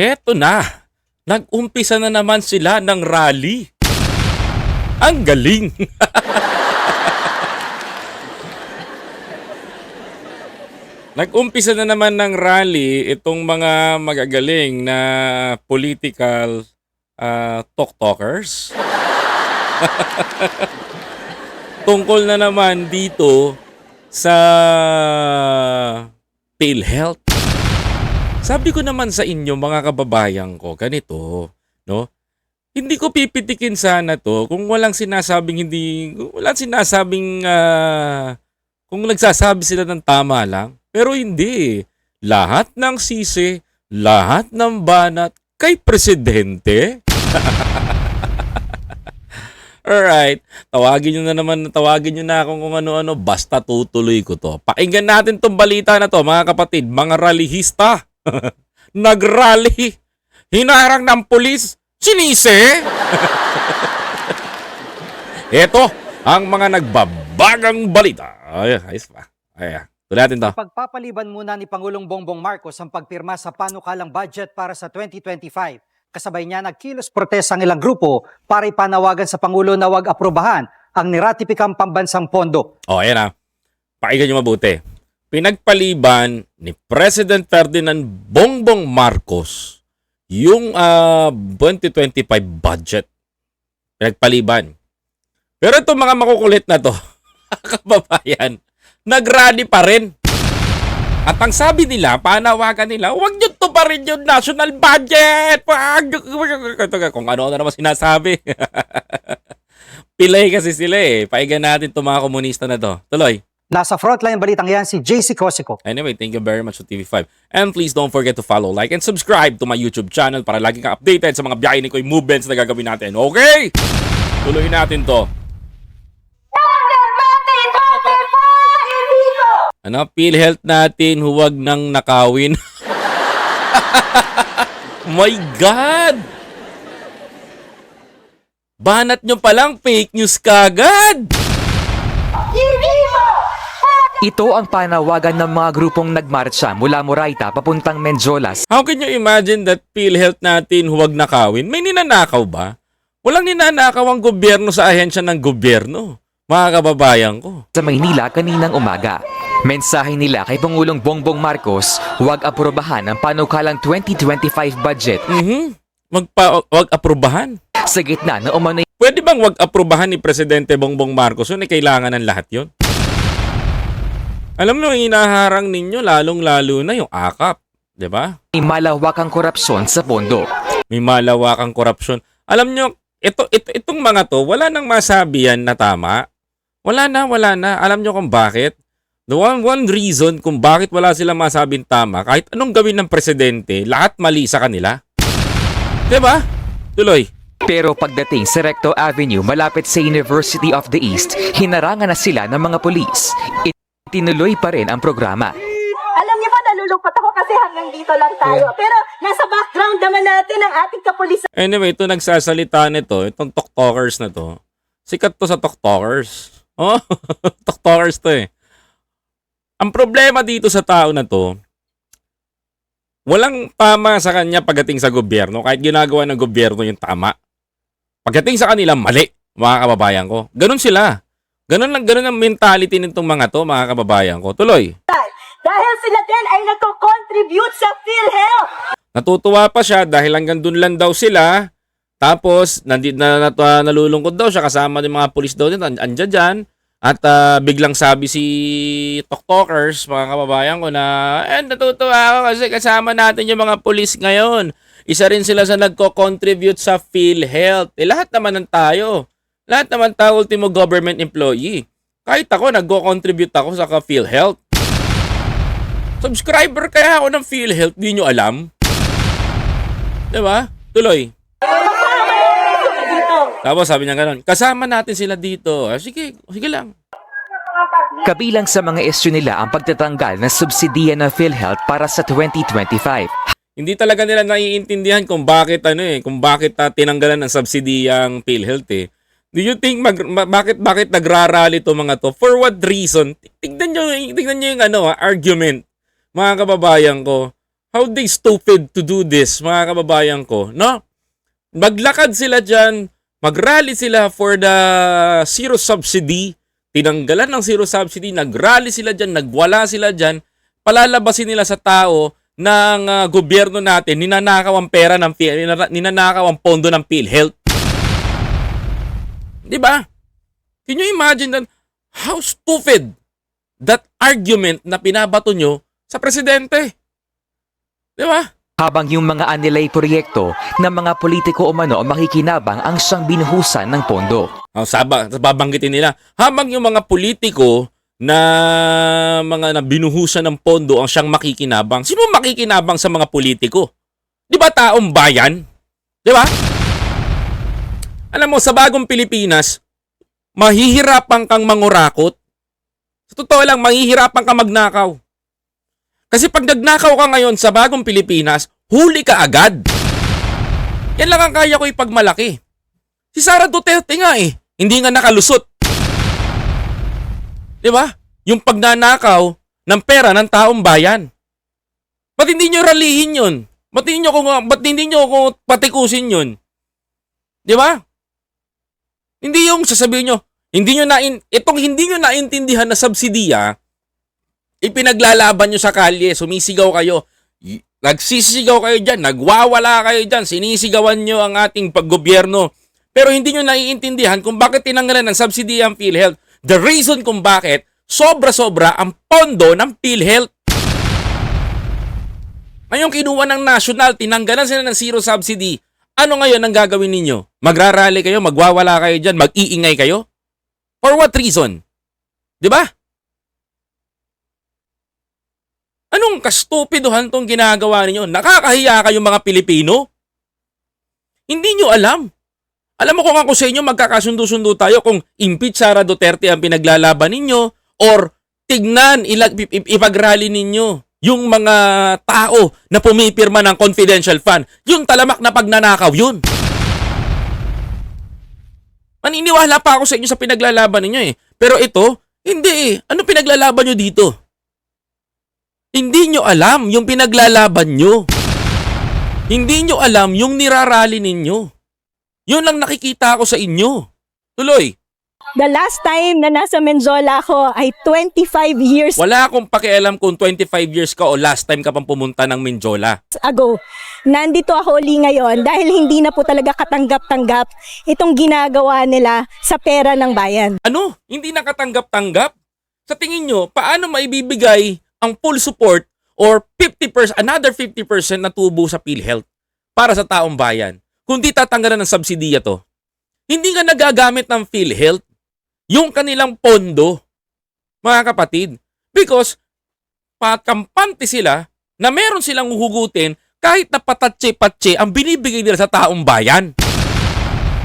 Heto na. Nag-umpisa na naman sila ng rally. Ang galing. Nag-umpisa na naman ng rally itong mga magagaling na political uh, talk-talkers. Tungkol na naman dito sa PhilHealth. Sabi ko naman sa inyo mga kababayan ko, ganito, no? Hindi ko pipitikin sana to kung walang sinasabing hindi, walang sinasabing ah, kung nagsasabi sila ng tama lang. Pero hindi. Lahat ng sisi, lahat ng banat kay presidente. Alright, tawagin nyo na naman, tawagin nyo na akong kung ano-ano, basta tutuloy ko to. Pakinggan natin tong balita na to, mga kapatid, mga rallyhista. Nagrally. Hinarang ng pulis, sinise. Ito, ang mga nagbabagang balita. Ay, ayos pa. Ay, tuloy natin to. Pagpapaliban muna ni Pangulong Bongbong Marcos ang pagpirma sa panukalang budget para sa 2025. Kasabay niya nagkilos protesta ang ilang grupo para ipanawagan sa Pangulo na wag aprobahan ang niratipikang pambansang pondo. O, oh, ayan ah. Pakinggan nyo mabuti. Pinagpaliban ni President Ferdinand Bongbong Marcos yung ah, 2025 budget. Pinagpaliban. Pero itong mga makukulit na to, kababayan, nagrally pa rin. At ang sabi nila, panawagan nila, huwag nyo to pa rin yung national budget. Kung ano na naman sinasabi. Pilay kasi sila eh. Paigan natin itong mga komunista na to. Tuloy. Nasa frontline balitang yan si JC Cosico. Anyway, thank you very much to TV5. And please don't forget to follow, like, and subscribe to my YouTube channel para lagi kang updated sa mga biyahe ni Koy movements na gagawin natin. Okay? Tuloy natin to. Ano, PhilHealth natin, huwag nang nakawin. My God! Banat nyo palang fake news kagad! Ito ang panawagan ng mga grupong nagmarcha mula Moraita papuntang Menjolas How can you imagine that PhilHealth natin huwag nakawin? May ninanakaw ba? Walang ninanakaw ang gobyerno sa ahensya ng gobyerno. Mga kababayan ko. sa Maynila kaninang umaga. Mensahe nila kay Pangulong Bongbong Marcos, huwag aprobahan ang panukalang 2025 budget Mhm. Magpa wag aprobahan. sa gitna na umano'y Pwede bang wag aprobahan ni Presidente Bongbong Marcos yun? Eh, kailangan ng lahat yun. Alam mo, yung inaharang ninyo, lalong-lalo na yung akap. ba? malawakang korupsyon sa pondo. May malawakang korupsyon. Alam nyo, ito, ito, itong mga to, wala nang masabi yan na tama. Wala na, wala na. Alam nyo kung bakit? The one, one reason kung bakit wala silang masabing tama, kahit anong gawin ng presidente, lahat mali sa kanila. ba? Tuloy. Pero pagdating sa Recto Avenue malapit sa University of the East, hinarangan na sila ng mga pulis. Itinuloy pa rin ang programa. Alam niyo ba, nalulungkot ako kasi hanggang dito lang tayo. Pero nasa background naman natin ang ating kapulisan. Anyway, ito nagsasalita nito, itong TokTokers na to. Sikat to sa TokTokers. Oh, TokTokers to eh. Ang problema dito sa tao na to, walang tama sa kanya pagdating sa gobyerno. Kahit ginagawa ng gobyerno yung tama. Pagdating sa kanila, mali, mga kababayan ko. Ganun sila. Ganun lang, ganun ang mentality nitong mga to, mga kababayan ko. Tuloy. Dahil sila din ay nagko-contribute sa PhilHealth. Natutuwa pa siya dahil hanggang dun lang daw sila. Tapos, nandi, na, na, na- nalulungkot daw siya kasama ng mga pulis daw din. an- Andyan dyan. At ah, biglang sabi si TokTokers, mga kababayan ko na, eh, natutuwa ako kasi kasama natin yung mga pulis ngayon. Isa rin sila sa nagko-contribute sa PhilHealth. Eh, lahat naman ng tayo. Lahat naman tayo ultimo government employee. Kahit ako, nagko-contribute ako sa PhilHealth. Subscriber kaya ako ng PhilHealth, di nyo alam. Diba? Tuloy. Tapos sabi niya ganun, kasama natin sila dito. Ah, sige, sige lang. Kabilang sa mga isyu nila ang pagtatanggal ng subsidiya ng PhilHealth para sa 2025. Hindi talaga nila naiintindihan kung bakit ano eh, kung bakit ah, tinanggalan ng subsidiyang PhilHealth eh. Do you think mag, ma- bakit bakit nagrarally to mga to? For what reason? Tignan niyo tignan niyo yung ano ah, argument. Mga kababayan ko, how they stupid to do this, mga kababayan ko, no? Maglakad sila dyan, mag-rally sila for the zero subsidy, tinanggalan ng zero subsidy, nag-rally sila dyan, nagwala sila dyan, palalabasin nila sa tao ng ah, gobyerno natin, ninanakaw ang pera ng ninanakaw ang pondo ng PhilHealth. 'Di ba? Can you imagine that how stupid that argument na pinabato nyo sa presidente? 'Di ba? Habang yung mga anilay proyekto ng mga politiko umano ang makikinabang ang siyang binuhusan ng pondo. Oh, saba, babanggitin nila. Habang yung mga politiko na mga na binuhusan ng pondo ang siyang makikinabang. Sino ang makikinabang sa mga politiko? 'Di ba taong bayan? 'Di ba? Alam mo sa bagong Pilipinas, mahihirapan kang mangurakot. Sa totoo lang, mahihirapan kang magnakaw. Kasi pag nagnakaw ka ngayon sa bagong Pilipinas, huli ka agad. Yan lang ang kaya ko ipagmalaki. Si Sara Duterte nga eh, hindi nga nakalusot. 'Di ba? Yung pagnanakaw ng pera ng taong bayan. Ba't hindi nyo ralihin yun? Ba't hindi nyo, kung, ba't hindi nyo kung patikusin yun? 'Di ba? Hindi yung sasabihin nyo, hindi nyo na itong hindi nyo naintindihan na subsidiya, ipinaglalaban nyo sa kalye, sumisigaw kayo, nagsisigaw kayo dyan, nagwawala kayo dyan, sinisigawan nyo ang ating paggobyerno. Pero hindi nyo naiintindihan kung bakit tinanggalan ng subsidiya ang PhilHealth. The reason kung bakit sobra-sobra ang pondo ng PhilHealth. Ngayon kinuha ng national, tinanggalan sila ng zero subsidy. Ano ngayon ang gagawin ninyo? Magrarally kayo, magwawala kayo dyan, mag-iingay kayo? For what reason? 'Di ba? Anong kastupiduhan tong ginagawa ninyo? Nakakahiya kayo mga Pilipino? Hindi nyo alam. Alam mo kung ako sa inyo magkakasundo-sundo tayo kung impeach Sara Duterte ang pinaglalaban ninyo or tignan, ilag, ip- ip- ipagrally ninyo yung mga tao na pumipirma ng confidential fund. Yung talamak na pagnanakaw yun. Maniniwala pa ako sa inyo sa pinaglalaban ninyo eh. Pero ito, hindi eh. Ano pinaglalaban nyo dito? Hindi nyo alam yung pinaglalaban nyo. Hindi nyo alam yung nirarally ninyo. Yun lang nakikita ko sa inyo. Tuloy, The last time na nasa Menjola ako ay 25 years wala akong pakialam kung 25 years ka o last time ka pang pumunta ng Minjola. ago. Nandito ako uli ngayon dahil hindi na po talaga katanggap-tanggap itong ginagawa nila sa pera ng bayan. Ano? Hindi nakatanggap-tanggap? Sa tingin nyo, paano maibibigay ang full support or 50%, another 50% na tubo sa PhilHealth para sa taong bayan? Kung di tatanggalan ng subsidiya to, hindi nga nagagamit ng PhilHealth yung kanilang pondo, mga kapatid. Because pakampante sila na meron silang uhugutin kahit na patatse-patse ang binibigay nila sa taong bayan.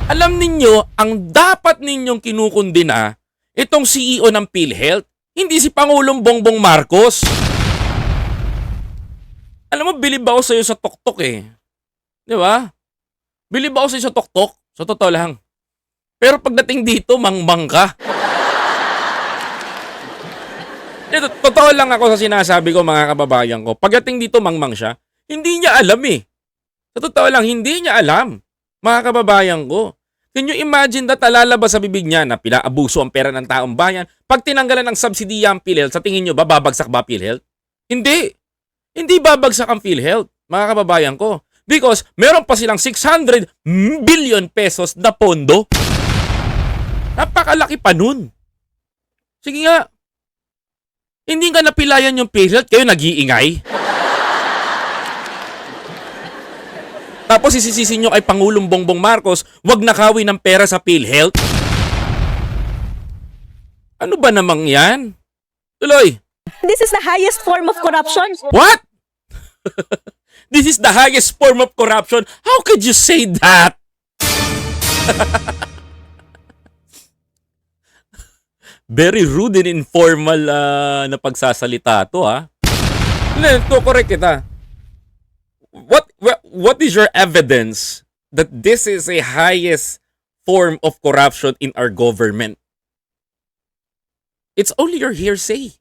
Alam ninyo, ang dapat ninyong kinukundina itong CEO ng PhilHealth, hindi si Pangulong Bongbong Marcos. Alam mo, bilib ako sa'yo sa tuktok eh. Di ba? Bilib ako sa'yo sa tuktok. Sa totoo lang. Pero pagdating dito, mangmang ka. Ito, totoo lang ako sa sinasabi ko mga kababayan ko. Pagdating dito, mangmang siya. Hindi niya alam eh. Sa totoo lang, hindi niya alam. Mga kababayan ko. Can you imagine that lalabas sa bibig niya na pinaabuso ang pera ng taong bayan? Pag tinanggalan ng subsidiya ang PhilHealth, sa tingin nyo ba babagsak ba PhilHealth? Hindi. Hindi babagsak ang PhilHealth, mga kababayan ko. Because meron pa silang 600 billion pesos na pondo. Napakalaki pa nun. Sige nga. Hindi nga napilayan yung PhilHealth, kayo nag-iingay. Tapos isisisi nyo kay Pangulong Bongbong Marcos, wag nakawin ng pera sa PhilHealth. Ano ba namang yan? Tuloy. This is the highest form of corruption. What? This is the highest form of corruption. How could you say that? Very rude and informal ah, na pagsasalita to ha. Hindi, to correct kita. What, what what is your evidence that this is a highest form of corruption in our government? It's only your hearsay.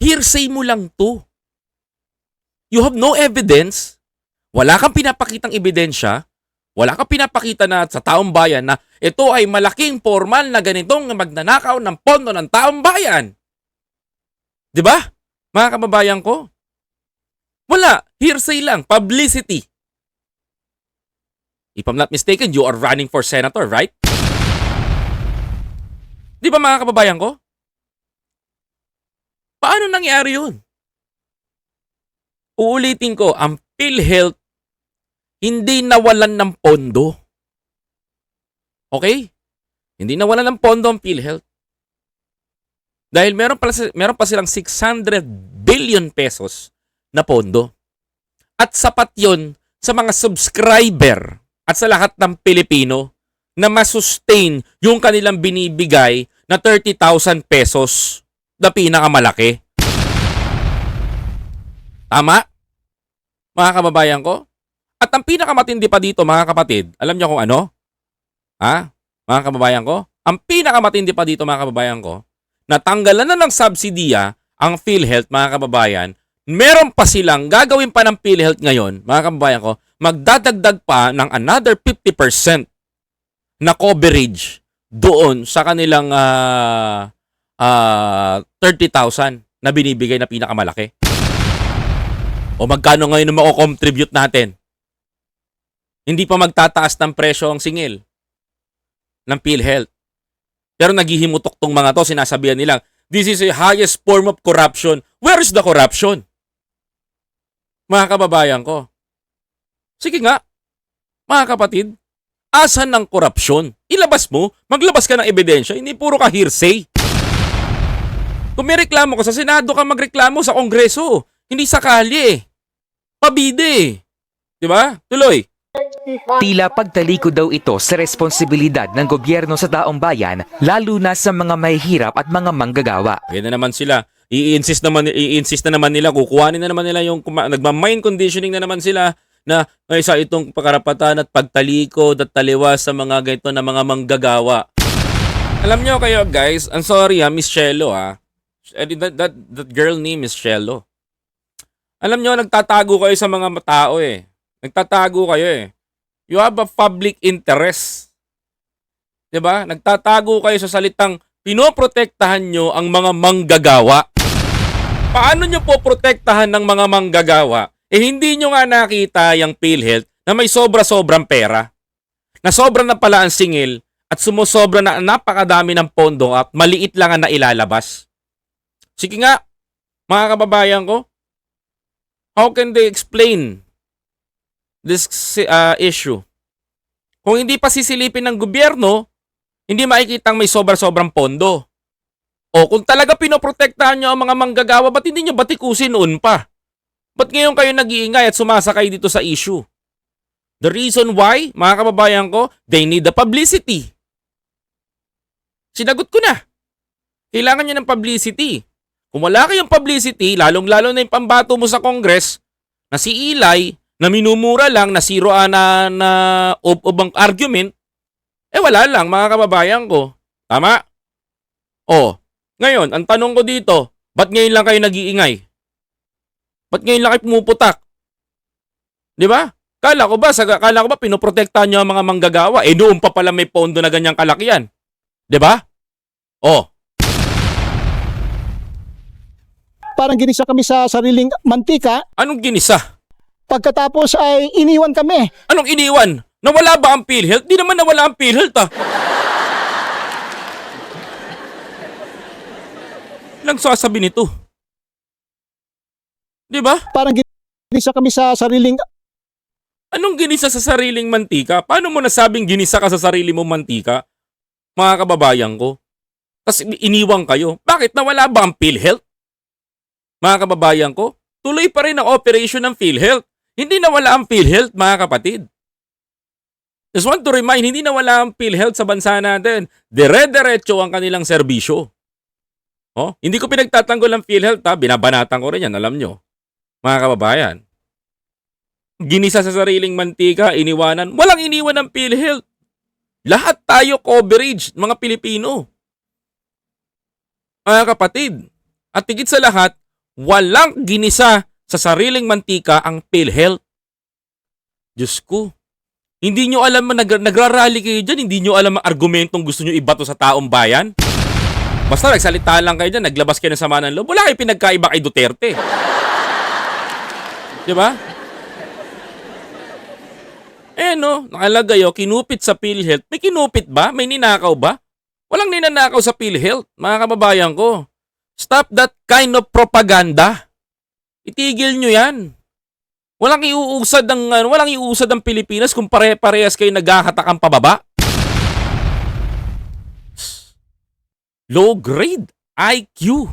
Hearsay mo lang to. You have no evidence. Wala kang pinapakitang ebidensya. Wala kang pinapakita na sa taong bayan na ito ay malaking formal na ganitong magnanakaw ng pondo ng taong bayan. 'Di ba? Mga kababayan ko. Wala. Hearsay lang. Publicity. If I'm not mistaken, you are running for senator, right? Di ba mga kababayan ko? Paano nangyari yun? Uulitin ko, ang PhilHealth hindi nawalan ng pondo. Okay? Hindi nawalan ng pondo ang PhilHealth. Dahil meron pa, meron pa silang 600 billion pesos na pondo. At sapat yon sa mga subscriber at sa lahat ng Pilipino na masustain yung kanilang binibigay na 30,000 pesos na pinakamalaki. Tama? Mga kababayan ko? At ang pinakamatindi pa dito mga kapatid, alam niyo kung ano? Ha? Mga kababayan ko? Ang pinakamatindi pa dito mga kababayan ko, natanggalan na ng subsidiya ang PhilHealth mga kababayan, meron pa silang gagawin pa ng PhilHealth ngayon, mga kababayan ko, magdadagdag pa ng another 50% na coverage doon sa kanilang ah ah 30,000 na binibigay na pinakamalaki. O magkano ngayon ang mako-contribute natin? Hindi pa magtataas ng presyo ang singil ng PhilHealth. Pero naghihimutok tong mga to, sinasabihan nilang, this is the highest form of corruption. Where is the corruption? Mga kababayan ko. Sige nga, mga kapatid, asan ng korupsyon? Ilabas mo, maglabas ka ng ebidensya, hindi puro ka hearsay. Kung may reklamo ka sa Senado ka magreklamo sa Kongreso, hindi sa kalye. Pabide. Di ba? Tuloy. Tila pagtalikod daw ito sa responsibilidad ng gobyerno sa taong bayan, lalo na sa mga mahihirap at mga manggagawa. Ayan na naman sila. I-insist naman i-insist na naman nila kukuhanin na naman nila yung nagma-mind conditioning na naman sila na ay sa itong pakarapatan at pagtalikod at taliwas sa mga ganito na mga manggagawa. Alam nyo kayo guys, I'm sorry ha, Miss Shelo ha. Eh, That, that, that girl name is Shelo. Alam nyo, nagtatago kayo sa mga tao eh. Nagtatago kayo eh. You have a public interest. 'Di ba? Nagtatago kayo sa salitang pinoprotektahan nyo ang mga manggagawa. Paano nyo po protektahan ng mga manggagawa? Eh hindi nyo nga nakita yung PhilHealth na may sobra-sobrang pera. Na sobra na pala ang singil at sumusobra na napakadami ng pondo at maliit lang ang nailalabas. Sige nga, mga kababayan ko, how can they explain this uh, issue? Kung hindi pa sisilipin ng gobyerno, hindi makikitang may sobra-sobrang pondo. O kung talaga pinoprotektahan nyo ang mga manggagawa, ba't hindi nyo batikusin noon pa? Ba't ngayon kayo nag-iingay at sumasakay dito sa issue? The reason why, mga kababayan ko, they need the publicity. Sinagot ko na. Kailangan nyo ng publicity. Kung wala kayong publicity, lalong-lalo na yung pambato mo sa Congress, na si Eli, na minumura lang, na zero ah, na, na ob-obang argument, eh wala lang mga kababayan ko. Tama? Oh, ngayon, ang tanong ko dito, ba't ngayon lang kayo nag-iingay? Ba't ngayon lang kayo pumuputak? Di ba? Kala ko ba, sa, kala ko ba pinoprotektahan nyo ang mga manggagawa? Eh doon pa pala may pondo na ganyang kalakihan. Di ba? Oh, parang ginisa kami sa sariling mantika. anong ginisa? Pagkatapos ay iniwan kami. Anong iniwan? Nawala ba ang PhilHealth? Di naman nawala ang PhilHealth ah. Nagsasabi nito. Di ba? Parang ginisa kami sa sariling Anong ginisa sa sariling mantika? Paano mo nasabing ginisa ka sa sarili mong mantika? Mga kababayan ko. Tapos iniwang kayo. Bakit nawala ba ang PhilHealth? Mga kababayan ko, tuloy pa rin ang operation ng PhilHealth. Hindi nawala ang PhilHealth, mga kapatid. Just want to remind, hindi nawala ang PhilHealth sa bansa natin. Dire-diretso ang kanilang serbisyo. Oh, hindi ko pinagtatanggol ang PhilHealth ha, binabanatan ko rin yan, alam nyo. Mga kababayan. Ginisa sa sariling mantika, iniwanan. Walang iniwan ng PhilHealth. Lahat tayo coverage, mga Pilipino. Mga kapatid. At tigit sa lahat, walang ginisa sa sariling mantika ang PhilHealth. Diyos ko. Hindi nyo alam, nag, nagrarally kayo dyan, hindi nyo alam ang argumentong gusto nyo ibato sa taong bayan. Basta nagsalita lang kayo dyan, naglabas kayo ng sama ng loob. Wala kayo pinagkaiba kay Duterte. Di ba? Eh no, nakalagay oh, kinupit sa PhilHealth. May kinupit ba? May ninakaw ba? Walang ninanakaw sa PhilHealth, mga kababayan ko. Stop that kind of propaganda. Itigil nyo yan. Walang iuusad ng ano, walang iuusad ang Pilipinas kung pare-parehas kayo naghahatakang pababa. Low grade IQ.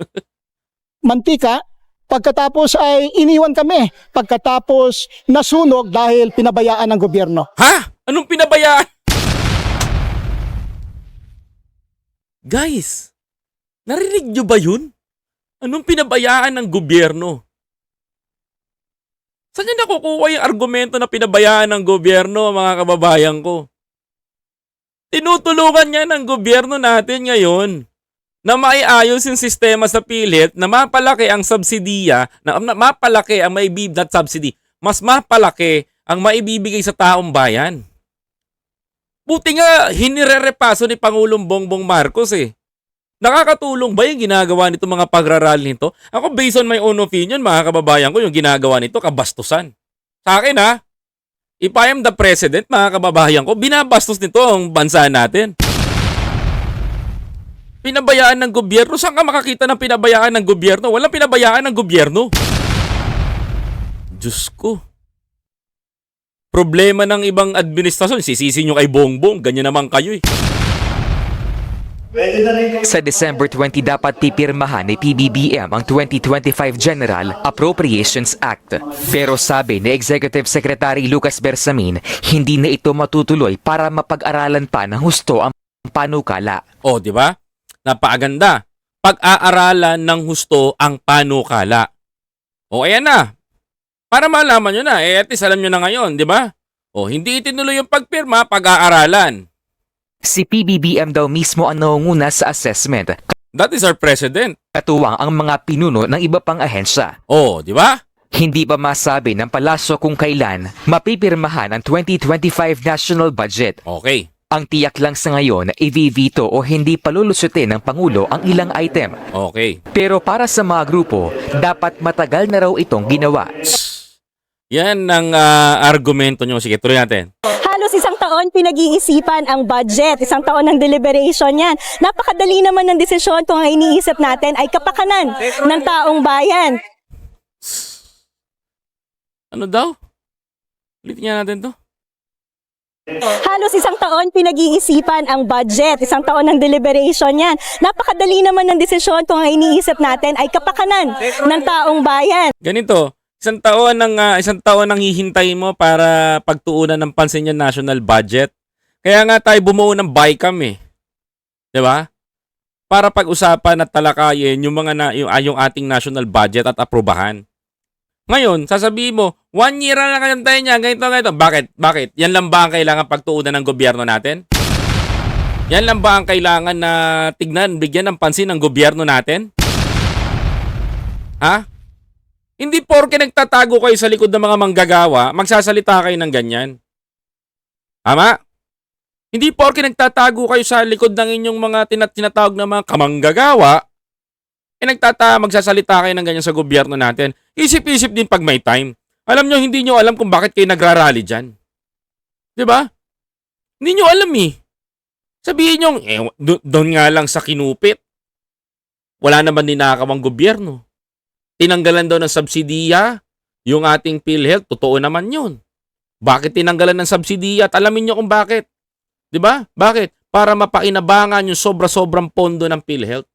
Mantika, pagkatapos ay iniwan kami. Pagkatapos nasunog dahil pinabayaan ng gobyerno. Ha? Anong pinabayaan? Guys, narinig nyo ba yun? Anong pinabayaan ng gobyerno? Saan nyo nakukuha yung argumento na pinabayaan ng gobyerno, mga kababayan ko? Tinutulungan niya ng gobyerno natin ngayon na maiayos yung sistema sa pilit na mapalaki ang subsidiya, na, na mapalaki ang maibib not subsidy, mas mapalaki ang maibibigay sa taong bayan. Buti nga, hinirerepaso ni Pangulong Bongbong Marcos eh. Nakakatulong ba yung ginagawa nito mga pagrarally nito? Ako based on my own opinion, mga kababayan ko, yung ginagawa nito, kabastusan. Sa akin ha, if I am the president, mga kababayan ko, binabastos nito ang bansa natin. Pinabayaan ng gobyerno? Saan ka makakita ng pinabayaan ng gobyerno? Walang pinabayaan ng gobyerno. Diyos ko. Problema ng ibang administrasyon, sisisi nyo kay Bongbong, ganyan naman kayo eh. Sa December 20 dapat pipirmahan ni PBBM ang 2025 General Appropriations Act. Pero sabi ni Executive Secretary Lucas Bersamin, hindi na ito matutuloy para mapag-aralan pa ng husto ang panukala. O, di ba? Napakaganda. Pag-aaralan ng husto ang panukala. O, ayan na. Para malaman nyo na, eh at least alam nyo na ngayon, di ba? O, hindi itinuloy yung pagpirma, pag-aaralan. Si PBBM daw mismo ang nangunguna sa assessment, That is our president. katuwang ang mga pinuno ng iba pang ahensya. O, di ba? Hindi pa masabi ng palasyo kung kailan mapipirmahan ang 2025 national budget. Okay. Ang tiyak lang sa ngayon, i-veto o hindi palulusutin ng Pangulo ang ilang item. Okay. Pero para sa mga grupo, dapat matagal na raw itong ginawa. Yan ang ah, argumento nyo. Sige, tuloy natin. Halos isang taon pinag-iisipan ang budget, isang taon ng deliberation yan. Napakadali naman ng desisyon kung ang iniisip natin ay kapakanan ng taong bayan. Ano daw? Ulitin nga natin to. Halos isang taon pinag-iisipan ang budget, isang taon ng deliberation yan. Napakadali naman ng desisyon kung ang iniisip natin ay kapakanan ng taong bayan. Ganito, isang taon ng ah, isang taon nang hihintay mo para pagtuunan ng pansin yung national budget. Kaya nga tayo bumuo ng BICAM eh. 'Di ba? Para pag-usapan at talakayin yung mga na, yung, ah, yung ating national budget at aprubahan. Ngayon, sasabihin mo, one year na lang tayo niya, ganito, ganito. Bakit? Bakit? Yan lang ba ang kailangan pagtuunan ng gobyerno natin? Yan lang ba ang kailangan na tignan, bigyan ng pansin ng gobyerno natin? Ha? Hindi porke nagtatago kayo sa likod ng mga manggagawa, magsasalita kayo ng ganyan. Tama? Hindi porke nagtatago kayo sa likod ng inyong mga tinat tinatawag na mga kamanggagawa, eh nagtata magsasalita kayo ng ganyan sa gobyerno natin. Isip-isip din pag may time. Alam nyo, hindi nyo alam kung bakit kayo nagrarally dyan. Di ba? Hindi nyo alam eh. Sabihin nyo, eh, do- doon nga lang sa kinupit. Wala naman ninakawang gobyerno tinanggalan daw ng subsidiya yung ating PhilHealth, totoo naman yun. Bakit tinanggalan ng subsidiya? At alamin nyo kung bakit. ba? Bakit? Para mapainabangan yung sobra-sobrang pondo ng PhilHealth.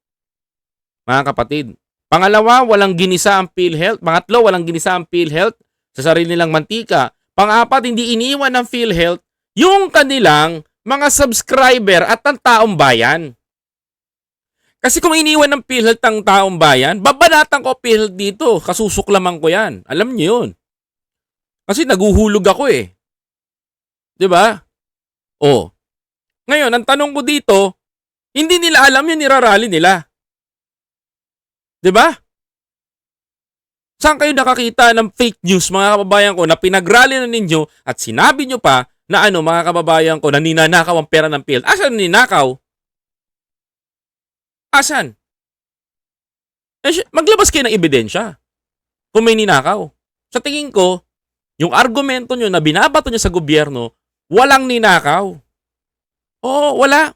Mga kapatid. Pangalawa, walang ginisa ang PhilHealth. Pangatlo, walang ginisa ang PhilHealth sa sarili nilang mantika. Pangapat, hindi iniwan ng PhilHealth yung kanilang mga subscriber at ang taong bayan. Kasi kung iniwan ng PhilHealth ang taong bayan, babanatan ko PhilHealth dito. Kasusuklaman ko yan. Alam niyo yun. Kasi naguhulog ako eh. 'Di ba? Oh. Ngayon, ang tanong ko dito, hindi nila alam yung nirarally nila. 'Di ba? Saan kayo nakakita ng fake news mga kababayan ko na pinagrally na ninyo at sinabi nyo pa na ano mga kababayan ko na ninanakaw ang pera ng PhilHealth? Asan ninakaw? Asan? Eh, maglabas kayo ng ebidensya kung may ninakaw. Sa tingin ko, yung argumento nyo na binabato nyo sa gobyerno, walang ninakaw. Oo, wala.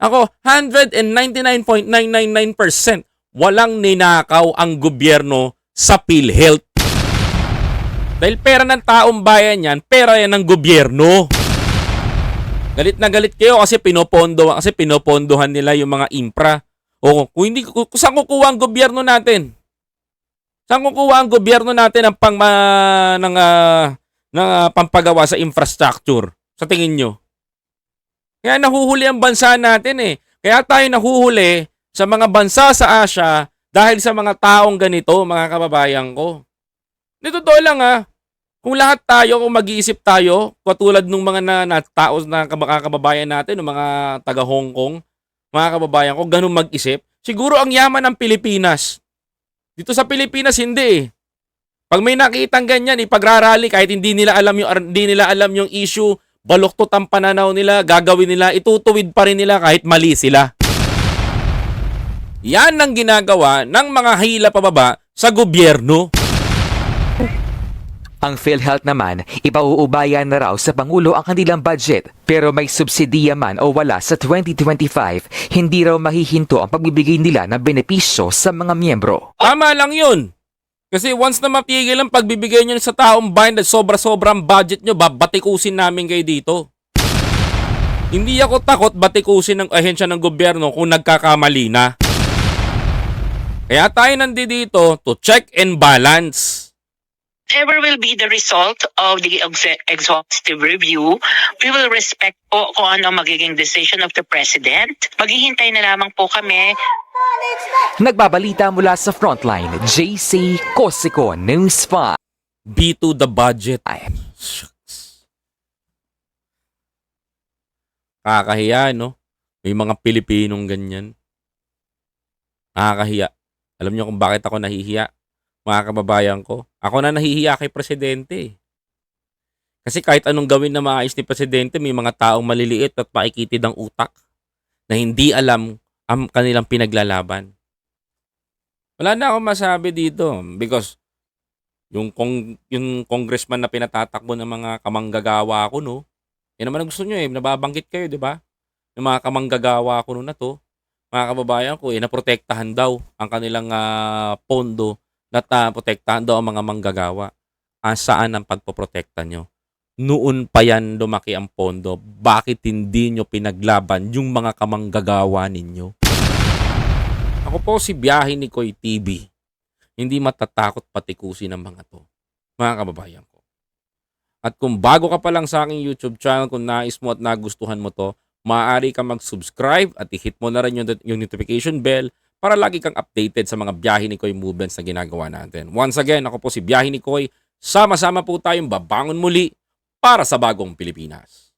Ako, 199.999% walang ninakaw ang gobyerno sa PhilHealth. Dahil pera ng taong bayan yan, pera yan ng gobyerno. Galit na galit kayo kasi pinopondo kasi pinopondohan nila yung mga infra. O kung hindi kung saan kukuha ang gobyerno natin? Saan kukuha ang gobyerno natin ng pang ma- ng ah, ng ah, pampagawa sa infrastructure? Sa tingin nyo? Kaya nahuhuli ang bansa natin eh. Kaya tayo nahuhuli sa mga bansa sa Asia dahil sa mga taong ganito, mga kababayan ko. Dito totoo lang ah. Kung lahat tayo, kung mag-iisip tayo, katulad ng mga na, na tao na kab- kababayan natin, ng mga taga Hong Kong, mga kababayan ko, ganun mag-isip, siguro ang yaman ng Pilipinas. Dito sa Pilipinas, hindi eh. Pag may nakitang ganyan, ipagrarally kahit hindi nila alam yung hindi nila alam yung issue, baluktot ang pananaw nila, gagawin nila, itutuwid pa rin nila kahit mali sila. Yan ang ginagawa ng mga hila pababa sa gobyerno. Ang PhilHealth naman, ipauubayan na raw sa Pangulo ang kanilang budget. Pero may subsidiya man o wala sa 2025, hindi raw mahihinto ang pagbibigay nila ng benepisyo sa mga miyembro. Tama lang yun. Kasi once na mapigil ang pagbibigay nyo sa taong bayan at sobra-sobrang budget nyo, babatikusin namin kayo dito. Hindi ako takot batikusin ng ahensya ng gobyerno kung nagkakamali na. Kaya tayo nandito to check and balance. Whatever will be the result of the exhaustive review, we will respect po kung ano magiging decision of the President. Maghihintay na lamang po kami Nagbabalita mula sa Frontline, JC Cosico News 5. Be to the budget. Shucks. Kakahiya, no? May mga Pilipinong ganyan. Nakakahiya. Alam niyo kung bakit ako nahihiya? Mga kababayan ko. Ako na nahihiya kay Presidente. Kasi kahit anong gawin na maayos ni Presidente, may mga taong maliliit at paikitid ang utak na hindi alam ang kanilang pinaglalaban. Wala na akong masabi dito because yung kong yung congressman na pinatatakbo ng mga kamanggagawa ko no. Yan naman ang gusto niyo eh, nababanggit kayo, 'di ba? Yung mga kamanggagawa ko no na to, mga kababayan ko, eh, naprotektahan daw ang kanilang ah, pondo na uh, protektahan daw ang mga manggagawa. Ah, saan ang pagpoprotekta nyo? Noon pa yan lumaki ang pondo. Bakit hindi nyo pinaglaban yung mga kamanggagawa ninyo? Ako po si Biyahe ni Koy TV hindi matatakot patikusin ng mga to. Mga kababayan ko. At kung bago ka pa lang sa aking YouTube channel, kung nais mo at nagustuhan mo to, maaari ka mag-subscribe at i-hit mo na rin yung, yung notification bell para lagi kang updated sa mga biyahe ni Koy movements na ginagawa natin. Once again, ako po si Biyahe ni Koy. Sama-sama po tayong babangon muli para sa bagong Pilipinas.